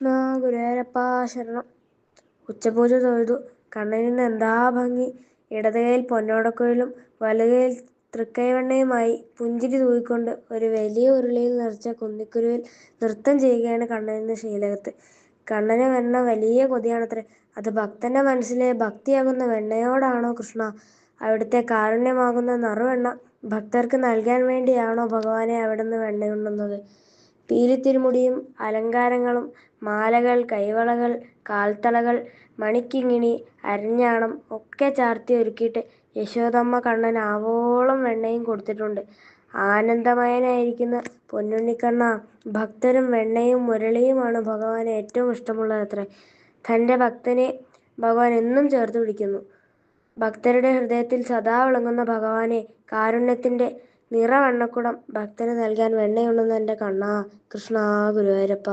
കൃഷ്ണ ഗുരുവായൂരപ്പാ ശരണം ഉച്ചപൂജ തൊഴുതു. കണ്ണനിന്ന് എന്താ ഭംഗി? ഇടതുകൈയിൽ പൊന്നോടക്കുഴലും വലതുകൈയിൽ തൃക്കൈവെണ്ണയുമായി പുഞ്ചിരി തൂയിക്കൊണ്ട് ഒരു വലിയ ഉരുളിയിൽ നിറച്ച കുന്നിക്കുരുവിൽ നൃത്തം ചെയ്യുകയാണ് കണ്ണനിന്ന് ശ്രീലകത്ത്. കണ്ണന് വെണ്ണ വലിയ കൊതിയാണത്രേ. അത് ഭക്തന്റെ മനസ്സിലെ ഭക്തിയാകുന്ന വെണ്ണയോടാണോ കൃഷ്ണ? അവിടുത്തെ കാരുണ്യമാകുന്ന നറുവെണ്ണ ഭക്തർക്ക് നൽകാൻ വേണ്ടിയാണോ ഭഗവാനെ അവിടുന്ന് വെണ്ണയുണ്ണുന്നത്? പീലിത്തിരുമുടിയും അലങ്കാരങ്ങളും മാലകൾ കൈവളകൾ കാൽത്തളകൾ മണിക്കിങ്ങിണി അരഞ്ഞാണം ഒക്കെ ചാർത്തി ഒരുക്കിയിട്ട് യശോദമ്മ കണ്ണൻ ആവോളം വെണ്ണയും കൊടുത്തിട്ടുണ്ട്. ആനന്ദമയനായിരിക്കുന്ന പൊന്നുണ്ണിക്കണ്ണ ഭക്തരും വെണ്ണയും മുരളിയുമാണ് ഭഗവാന് ഏറ്റവും ഇഷ്ടമുള്ളതത്രേ തന്റെ ഭക്തനെ ഭഗവാൻ എന്നും ചേർത്ത് പിടിക്കുന്നു. ഭക്തരുടെ ഹൃദയത്തിൽ സദാ വിളങ്ങുന്ന ഭഗവാനെ കാരുണ്യത്തിന്റെ നിറവെണ്ണക്കുടം ഭക്തന് നൽകാൻ വെണ്ണയുണ്ണുന്ന എന്റെ കണ്ണാ. കൃഷ്ണ ഗുരുവായൂരപ്പ.